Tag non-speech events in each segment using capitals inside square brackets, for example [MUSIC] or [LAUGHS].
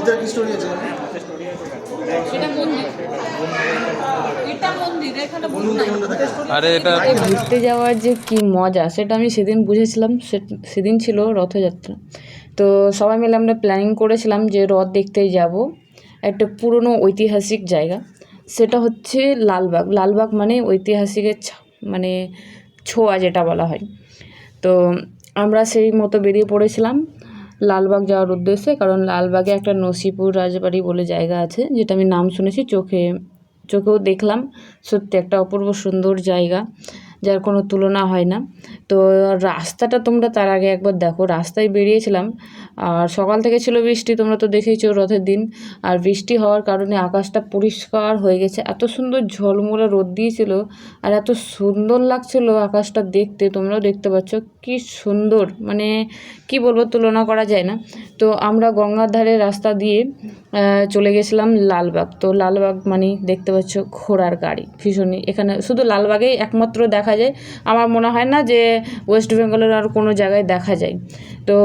ভিতরে কি স্টোরি আছে? আরে এটা ঘুরতে যাওয়ার যে কি মজা সেটা আমি সেদিন বুঝেছিলাম সে- সেদিন ছিল রথযাত্রা। তো সবাই মিলে আমরা প্ল্যানিং করেছিলাম যে রথ দেখতে যাব। একটা পুরনো ঐতিহাসিক জায়গা। সেটা হচ্ছে লালবাগ। লালবাগ মানে ঐতিহাসিকের ছা- মানে ছোঁয়া যেটা বলা হয়। তো আমরা সেই মতো বেরিয়ে পড়েছিলাম। লালবাগ যাওয়ার উদ্দেশ্যে, কারণ লালবাগে একটা নসিপুর রাজবাড়ি বলে জায়গা আছে, যেটা আমি নাম শুনেছি, চোখে, চোখেও দেখলাম। সত্যি একটা অপূর্ব সুন্দর জায়গা, যার কোনো তুলনা হয় না। তো রাস্তাটা তোমরা তার আগে একবার দেখো। রাস্তায় বেরিয়েছিলাম আর সকাল থেকে ছিল বৃষ্টি, তোমরা তো দেখেইছো রথের দিন। আর বৃষ্টি হওয়ার কারণে আকাশটা পরিষ্কার হয়ে গেছে। এত সুন্দর ঝলমলে রোদ দিয়েছিল আর এত সুন্দর লাগছিল আকাশটা দেখতে, তোমরাও দেখতে পাচ্ছ কি সুন্দর। মানে কি বলব, তুলনা করা যায় না। তো আমরা গঙ্গার ধারে রাস্তা দিয়ে চলে গেছিলাম লালবাগ। তো লালবাগ মানে দেখতে পাচ্ছ ঘোড়ার গাড়ি, ভীষণই। এখানে শুধু লালবাগেই একমাত্র দেখা যায়। আমার মনে হয় না যে ওয়েস্ট বেঙ্গলের আর কোনো জায়গায় দেখা যায়। তো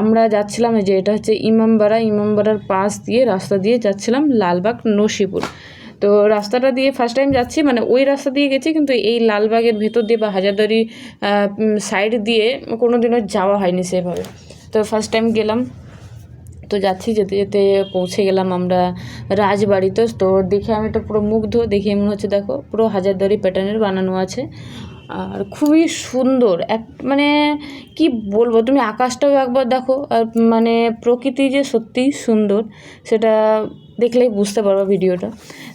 আমরা যাচ্ছিলাম যে এটা হচ্ছে ইমামবাড়া, ইমামবাড়ার পাশ দিয়ে রাস্তা দিয়ে যাচ্ছিলাম লালবাগ নসিপুর। তো রাস্তাটা দিয়ে ফার্স্ট টাইম যাচ্ছি মানে ওই রাস্তা দিয়ে গেছি কিন্তু এই লালবাগের ভেতর দিয়ে বা হাজারদারি সাইড দিয়ে কোনো দিনও যাওয়া হয়নি সেভাবে। তো ফার্স্ট টাইম গেলাম, তো যাচ্ছি যেতে যেতে পৌঁছে গেলাম আমরা রাজবাড়িতে। তো দেখে আমি তো পুরো মুগ্ধ, দেখে মনে হচ্ছে দেখো পুরো হাজারদারি প্যাটার্নের বানানো আছে। আর খুবই সুন্দর। এক মানে কি বলব, তুমি আকাশটাও একবার দেখো, আর মানে প্রকৃতি যে সত্যিই সুন্দর, সেটা দেখলেই বুঝতে পারব ভিডিওটা।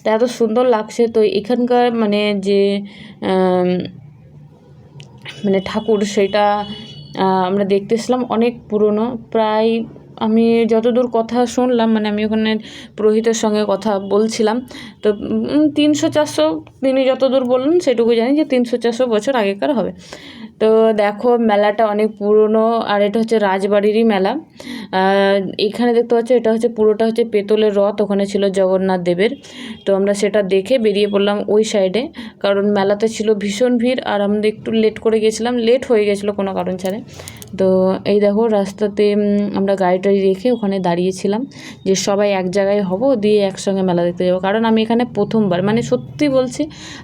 তা এত সুন্দর লাগছে, তো এখানকার মানে যে মানে ঠাকুর, সেটা আমরা দেখতেছিলাম অনেক পুরনো, প্রায় আমি যতদূর কথা শুনলাম মানে আমি ওখানে পুরোহিতের সঙ্গে কথা বলছিলাম, তো তিনশো চারশো তিনি যতদূর বললেন সেটুকু জানি যে তিনশো চারশো বছর আগেকার হবে। তো দেখো মেলাটা অনেক পুরনো আর এটা হচ্ছে রাজবাড়িরই মেলা। এখানে দেখতে পাচ্ছ এটা হচ্ছে পুরোটা হচ্ছে পেতলের রথ, ওখানে ছিল জগন্নাথ দেবের। তো আমরা সেটা দেখে বেরিয়ে পড়লাম ওই সাইডে, কারণ মেলাতে ছিল ভীষণ ভিড়, আর আমরা একটু লেট করে গেছিলাম, লেট হয়ে গেছিল কোনো কারণ ছাড়ে তো এই দেখো রাস্তাতে আমরা গাড়ি টাড়ি রেখে ওখানে দাঁড়িয়েছিলাম যে সবাই এক জায়গায় হব, দিয়ে একসঙ্গে মেলা দেখতে যাব। কারণ আমি এখানে প্রথমবার মানে সত্যি বলছি,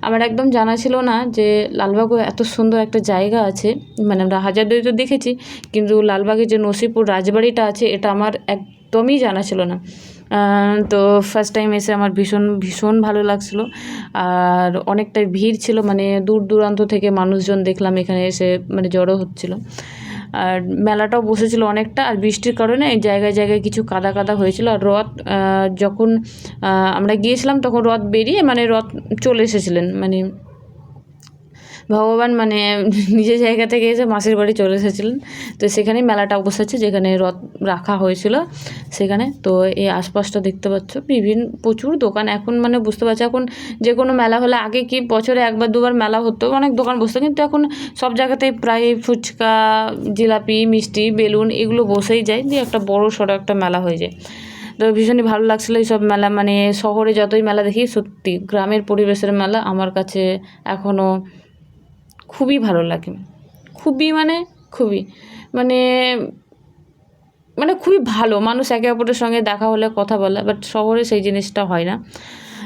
আমার একদম জানা ছিল না যে লালবাগও এত সুন্দর একটা জায়গা আছে। মানে আমরা হাজারদুয়ারি তো দেখেছি, কিন্তু লালবাগের যে নসিপুর রাজবাড়িটা আছে, এটা আমার একদমই জানা ছিল না। তো ফার্স্ট টাইম এসে আমার ভীষণ ভীষণ ভালো লাগছিল। আর অনেকটাই ভিড় ছিল মানে দূর দূরান্ত থেকে মানুষজন দেখলাম এখানে এসে মানে জড়ো হচ্ছিল। আর মেলাটাও বসেছিল অনেকটা, আর বৃষ্টির কারণে জায়গায় জায়গায় কিছু কাদা কাদা হয়েছিল। আর রথ যখন আমরা গিয়েছিলাম তখন রথ বেরিয়ে মানে রথ চলে এসেছিলেন। মানে ভগবান মানে [LAUGHS] নিজের জায়গা থেকে এসে মাসির বাড়ি চলে এসেছিলেন। তো সেখানেই মেলাটা বসেছে, যেখানে রথ রাখা হয়েছিল। সেখানে তো এই আশপাশটা দেখতে পাচ্ছ, বিভিন্ন, প্রচুর দোকান। এখন মানে বুঝতে পারছ, এখন যে কোনো মেলা হলে আগে কি বছরে একবার, দুবার মেলা হতো? অনেক দোকান বসতো, কিন্তু এখন সব জায়গাতেই প্রায় ফুচকা, জিলাপি, মিষ্টি, বেলুন এগুলো বসেই যায়। দিয়ে একটা বড় সড়ো একটা মেলা হয়ে যায়। তো ভীষণই ভালো লাগছিল এইসব মেলা। মানে শহরে যতই মেলা দেখি, সত্যি গ্রামের পরিবেশের মেলা আমার কাছে এখনও খুবই ভালো লাগে। খুবই মানে খুবই। মানে মানে খুবই ভালো। মানুষ একে অপরের সঙ্গে দেখা হলে কথা বলা বাট শহরে সেই জিনিসটা হয় না।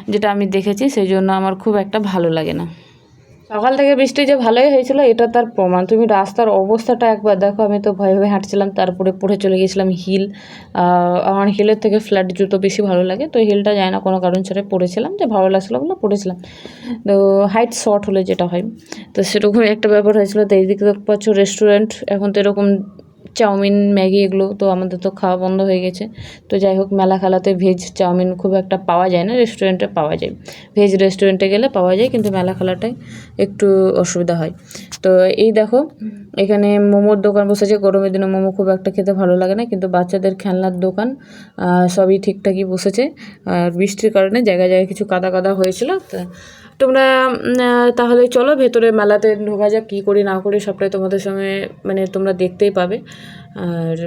যেটা আমি দেখেছি, সেই জন্য আমার খুব একটা ভালো লাগে না। সকাল থেকে বৃষ্টি যে ভালোই হয়েছিল, এটা তার প্রমাণ। তুমি রাস্তার অবস্থাটা একবার দেখো, আমি তো ভয়ে ভয়ে হাঁটছিলাম, তারপরে পড়ে চলে গেছিলাম হিল। আমার হিলের থেকে ফ্ল্যাট জুতো বেশি ভালো লাগে, তো হিলটা যায় না, কোনো কারণ ছাড়া পড়েছিলাম, যে ভালো লাগছিল বলে পড়েছিলাম। তো হাইট শর্ট হলে যেটা হয়। তো সেরকম একটা ব্যাপার হয়েছিল, তো এইদিকে দেখতে পাচ্ছ রেস্টুরেন্ট এখন তো এরকম চাউমিন, ম্যাগি এগুলো তো আমাদের তো খাওয়া বন্ধ হয়ে গেছে। তো যাই হোক, মেলা খেলাতে ভেজ চাউমিন খুব একটা পাওয়া যায় না রেস্টুরেন্টে পাওয়া যায়। ভেজ রেস্টুরেন্টে গেলে পাওয়া যায়, কিন্তু মেলা খেলাটায় একটু অসুবিধা হয়। তো এই দেখো, এখানে মোমোর দোকান বসেছে, গরমের দিনে মোমো খুব একটা খেতে ভালো লাগে না, কিন্তু বাচ্চাদের খেলনার দোকান সবই ঠিকঠাকই বসেছে। আর বৃষ্টির কারণে জায়গায় জায়গায় কিছু কাদা কাদা হয়েছিল, তা তোমরা তাহলে চলো ভেতরে মেলাতে ঢোকা যাক, কী করি না করি সবটাই তোমাদের সঙ্গে মানে তোমরা দেখতেই পাবে। আর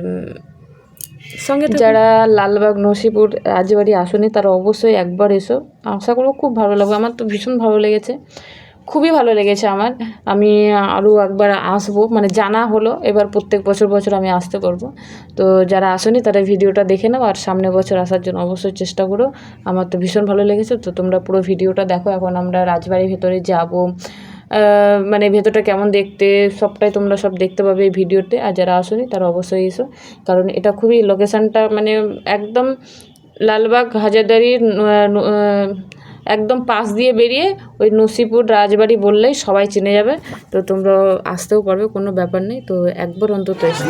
সঙ্গে যারা লালবাগ, নসিপুর রাজবাড়ি আসনি, তারা অবশ্যই একবার এসো। আশা করব খুব ভালো লাগবে। আমার তো ভীষণ ভালো লেগেছে। খুবই ভালো লেগেছে আমার। আমি আরও একবার আসব মানে জানা হলো, এবার প্রত্যেক বছর বছর আমি আসতে পারব। তো যারা আসেনি, তারা ভিডিওটা দেখে নাও, আর সামনে বছর আসার জন্য অবশ্যই চেষ্টা করো। আমার তো ভীষণ ভালো লেগেছে, তো তোমরা পুরো ভিডিওটা দেখো। এখন আমরা রাজবাড়ির ভেতরে যাব। মানে ভেতরটা কেমন দেখতে, সবটাই তোমরা সব দেখতে পাবে এই ভিডিওতে। আর যারা আসোনি, তারা অবশ্যই এসো। কারণ এটা খুবই লোকেশানটা মানে একদম লালবাগ হাজারদারির একদম পাশ দিয়ে বেরিয়ে ওই নসিপুর রাজবাড়ি বললেই সবাই চিনে যাবে। তো তোমরা আসতেও পারবে, কোনো ব্যাপার নেই। তো একবার অন্তত এসো।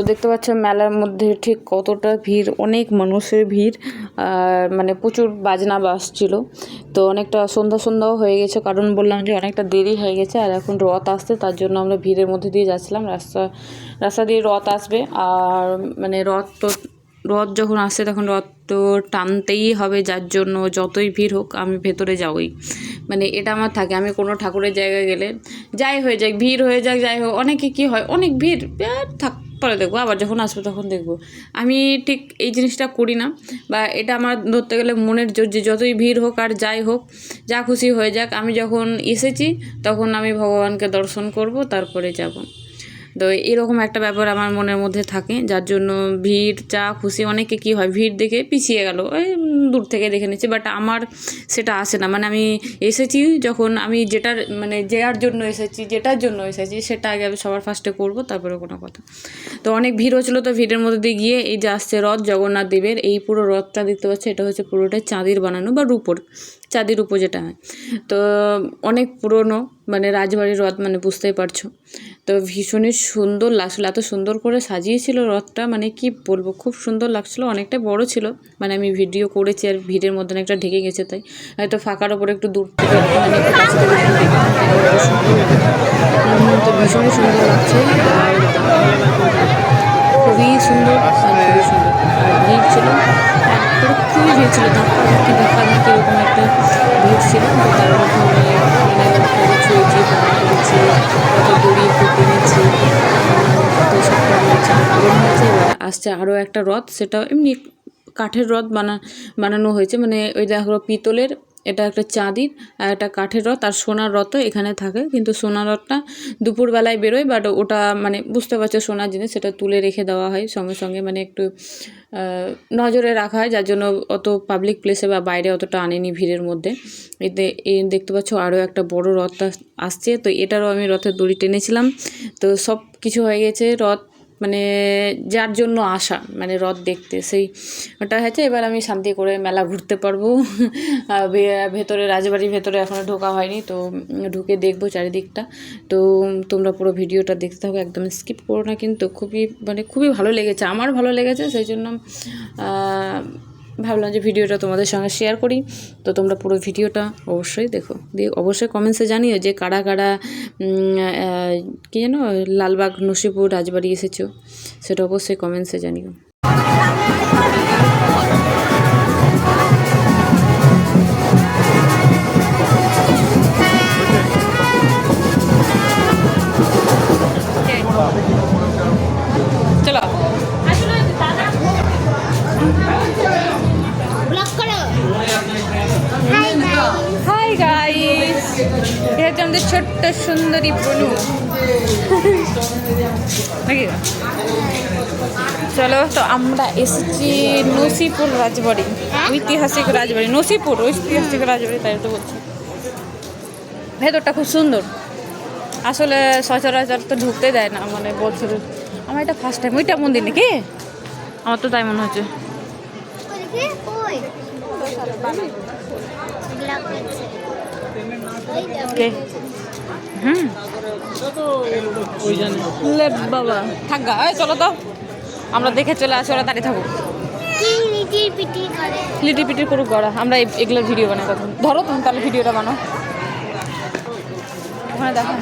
তো দেখতে পাচ্ছ মেলার মধ্যে ঠিক কতটা ভিড়, অনেক মানুষের ভিড়, আর মানে প্রচুর বাজনা বাজছিল। তো অনেকটা সন্ধ্যা সন্ধ্যাও হয়ে গেছে, কারণ বললাম যে অনেকটা দেরি হয়ে গেছে, আর এখন রথ আসছে, তার জন্য আমরা ভিড়ের মধ্যে দিয়ে যাচ্ছিলাম। রাস্তা রাস্তা দিয়ে রথ আসবে, আর মানে রথ তো, রথ যখন আসছে তখন রথ তো টানতেই হবে, যার জন্য যতই ভিড় হোক আমি ভেতরে যাবই। মানে এটা আমার থাকে, আমি কোনো ঠাকুরের জায়গায় গেলে যাই হয়ে যাক, ভিড় হয়ে যাক, যাই হোক, অনেকে কী হয়, অনেক ভিড় থাক পরে দেখব, আবার যখন আসব তখন দেখব। আমি ঠিক এই জিনিসটা করি না, বা এটা আমার ধরতে গেলে মনের জোর যে যতই ভিড় হোক আর যাই হোক, যা খুশি হয়ে যাক। আমি যখন এসেছি, তখন আমি ভগবানকে দর্শন করব, তারপরে যাব। তো এরকম একটা ব্যাপার আমার মনের মধ্যে থাকে, যার জন্য ভিড়, যা খুশি, অনেকে কী হয়, ভিড় দেখে পিছিয়ে গেল, ওই দূর থেকে দেখে নিচ্ছে বাট আমার সেটা আসে না। মানে আমি এসেছি যখন আমি যেটার মানে যার জন্য এসেছি, যেটার জন্য এসেছি, সেটা আগে আমি সবার ফার্স্টে করব, তারপরে কোনো কথা। তো অনেক ভিড় হচ্ছিল, তো ভিড়ের মধ্যে দিয়ে গিয়ে এই যে আসছে রথ, জগন্নাথ দেবের, এই পুরো রথটা দেখতে পাচ্ছি, এটা হচ্ছে পুরোটাই চাঁদির বানানো বা রূপোর। চাঁদির উপর যেটা হয়। তো অনেক পুরনো মানে রাজবাড়ির রথ মানে বুঝতেই পারছ। তো ভীষণই সুন্দর লাগছিল, এত সুন্দর করে সাজিয়েছিল রথটা মানে কি বলব, খুব সুন্দর লাগছিল, অনেকটা বড় ছিল। মানে আমি ভিডিও করেছি আর ভিড়ের মধ্যে অনেকটা ঢেকে গেছে, তাই। হয়তো ফাঁকার ওপরে একটু দূর থেকে একটু তো ভীষণই সুন্দর লাগছে। আর খুবই সুন্দর খুবই সুন্দর। ভিড় ছিল। একবারে খুবই ভিড় ছিল ধাক্কা ধাক্কি ধাক্কা ধাক্কি এরকম একটা ভিড় ছিল। তো তার মধ্যে আমি মানে কত ছুঁয়েছি প্রণাম করেছি, কত দড়ি ফুটে নিচ্ছি তো সব করেছি ইচ্ছা হয়েছে এবার আসছে আরও একটা রথ সেটা এমনি কাঠের রথ বানা, বানানো হয়েছে। মানে ওই দেখো পিতলের এটা একটা চাঁদির আর একটা কাঠের রথ, আর সোনার রথও এখানে থাকে। কিন্তু সোনার রথটা দুপুরবেলায় বেরোয় বাট ওটা মানে বুঝতে পারছ সোনার জিনিস, সেটা তুলে রেখে দেওয়া হয় সঙ্গে সঙ্গে মানে একটু নজরে রাখা হয়, যার জন্য অত পাবলিক প্লেসে বা বাইরে অতটা আনেনি ভিড়ের মধ্যে। এতে দেখতে পাচ্ছ আরও একটা বড় রথ আসছে। তো এটারও আমি রথের দড়ি টেনেছিলাম। তো সব কিছু হয়ে গেছে, রথ মানে যার জন্য আসা মানে রথ দেখতে, সেই ওটা হয়েছে। এবার আমি শান্তি করে মেলা ঘুরতে পারব। ভেতরে, রাজবাড়ির ভেতরে এখনও ঢোকা হয়নি, তো ঢুকে দেখব চারিদিকটা। তো তোমরা পুরো ভিডিওটা দেখতে থাকো, একদম স্কিপ করো না, কিন্তু খুবই মানে খুবই ভালো লেগেছে, আমার ভালো লেগেছে, সেই জন্য ভাবলাম যে ভিডিওটা তোমাদের সঙ্গে শেয়ার করি। তো তোমরা পুরো ভিডিওটা অবশ্যই দেখো। দিয়ে অবশ্যই কমেন্টসে জানিও যে কারা কারা কী যেন, লালবাগ, নসিপুর, রাজবাড়ি এসেছ, সেটা অবশ্যই কমেন্টসে জানিও। এসেছি নসিপুর রাজবাড়ি, ঐতিহাসিক রাজবাড়ি, নসিপুর, ঐতিহাসিক রাজবাড়ি তাই তো বলছি। ভেতরটা খুব সুন্দর। আসলে সচরাচর তো ঢুকতে দেয় না মানে বছর আমার এটা ফার্স্ট টাইম ওইটা মন্দির নাকি? আমার তো তাই মনে হচ্ছে। হুম। বাবা। থাক চলো তো। আমরা দেখে চলে আসি, ওরা দাঁড়িয়ে থাকুক। লিটি পিটি করুক গড়া। আমরা এগুলোর ভিডিও বানাই কথা ধরো তুমি তাহলে ভিডিওটা বানাও। ওখানে দেখো না।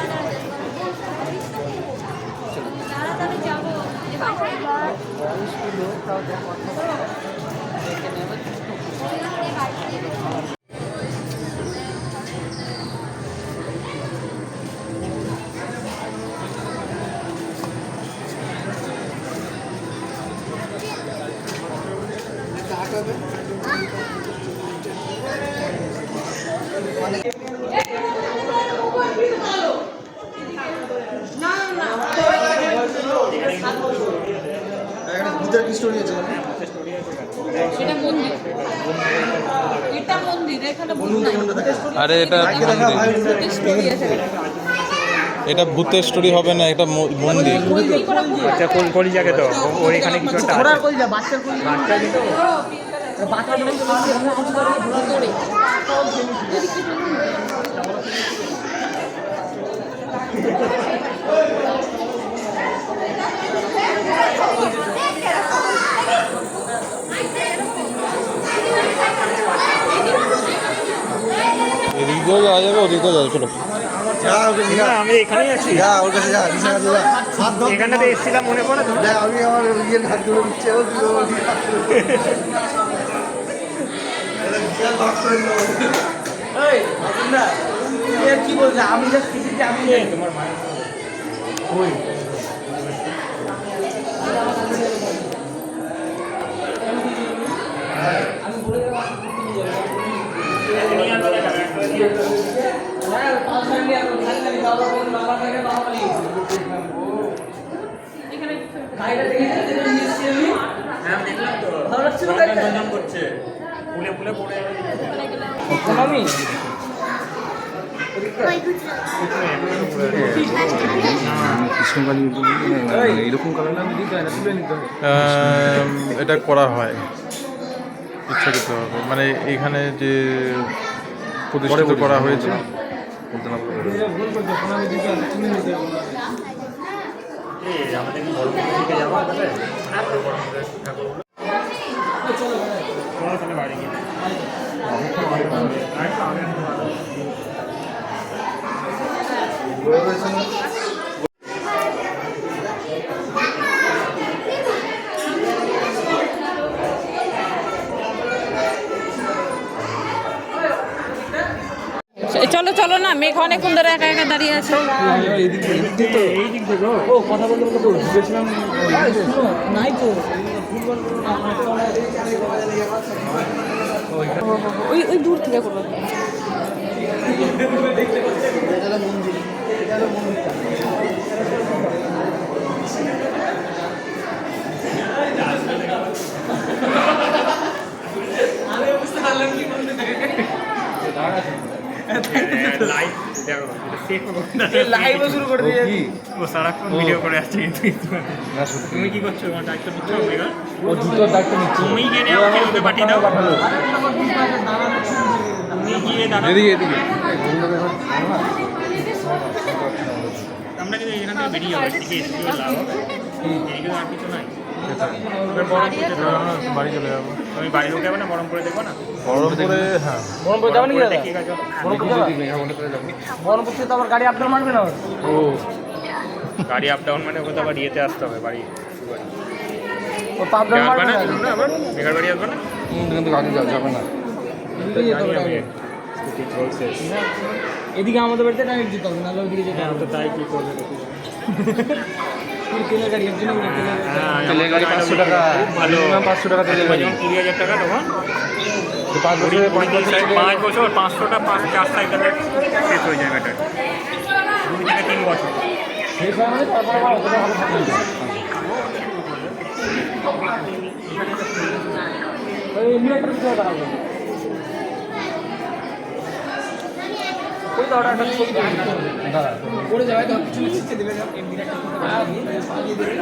ঘেমে লাগছে ভিতরে কি স্টোরি আছে? আরে এটা এটা। ভূতের স্টোরি হবে না এটা মন্দির। আচ্ছা কোন কলিজাকে তো? ওর এখানে কিছু একটা আছে। এদিক যাবে ওদিক দিয়েও চলো। যা আমি এখানেই আছি। যা ওর কাছে যা যা। এসেছিলাম মনে পড়ে আমি আমার ইয়ের হাত ধরে দিচ্ছে কি বলছে? আমি করে দিল। তোমার মা আম, এটা করা হয়। ইচ্ছাকৃতভাবে মানে এখানে যে প্রতিষ্ঠিত করা হয়েছে। এই, আমাদের মেঘ অনেকক্ষণ ধরে একা একা দাঁড়িয়ে আছে। ও কথা বলতে বলতে তো ওই ওই দূর থেকে করব। লাইভও শুরু করে দিয়েছি। ও সারাক্ষণ ভিডিও করে আসছে কিন্তু তুমি কি করছ? তোমার দায়িত্ব নিচ্ছ ও দুটো দায়িত্ব নিচ্ছি। তুমি গিয়ে ওকে পাঠিয়ে দাও। তুমি গিয়ে দাঁড়াও। এদিকে এদিকে। আমরা কিন্তু এখান থেকে বেরিয়ে যাব এদিকে এসে কি লাভ হবে। এদিকে আর কিছু নাই। হবে। বাড়ি চলে যাব। তুমি বাড়ি ঢুকে যাবে না? বরমপুরে দেখব না? বহরমপুরে হ্যাঁ। বরমপুরে দেখে গেছো ও। গাড়ি আপ ডাউন মানে ওকে তো আবার ইয়েতে আসতে হবে বাড়ি আসবে না আবার? মেঘার বাড়ি আসবে না? কিন্তু যাওয়া যাবে না। এদিকে আমাদের বাড়িতে কানেক্ট দিতে হবে নাহলে ওইদিকে যেতে হ্যাঁ তো তাই কি করবে হবে [LAUGHS] তেলের গাড়ি পাঁচশো টাকা। ভালো পাঁচশো টাকা তেলের গাড়ি কুড়ি হাজার টাকা তখন। পাঁচ বছরে পাঁচ বছরে পাঁচ বছর পাঁচশোটা পাঁচ চার সাইকেলে শেষ হয়ে যায় ব্যাটারি। দুই থেকে তিন বছর। শেষ হয় মানে তারপর আবার অতটা ভালো থাকে এমনি একটা কিছু দাঁড়াবো ওই দাঁড়া একটা ছবি পড়ে যাবে তো পিছনে ছিটকে দেবে এমনি একটা পা দিয়ে পা দিয়ে দেবে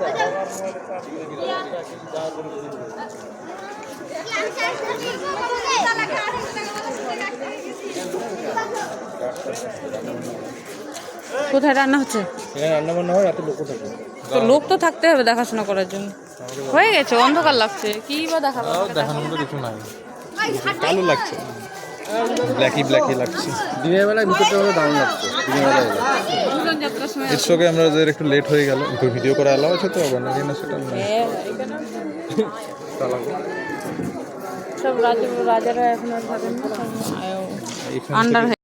ওটা কোথায় রান্না হচ্ছে? এখানে রান্না বান্না হয় রাতে লোকও থাকে তো লোক তো থাকতে হবে দেখাশোনা করার জন্য। হয়ে গেছে অন্ধকার লাগছে। কি বা দেখাবো দেখানোর মতো কিছু নাই কালো লাগছে। ব্ল্যাকি ব্ল্যাকি লাগছে। দিনের বেলায় ভিতরটা হলে দারুণ লাগছে দিনের বেলায় এর সঙ্গে আমরা যে একটু লেট হয়ে গেল ভিডিও করা অ্যালাউ আছে তো আবার না সেটা না হ্যাঁ, [LAUGHS] সব রাজা রাজারা এখন আর থাকেন না আন্ডার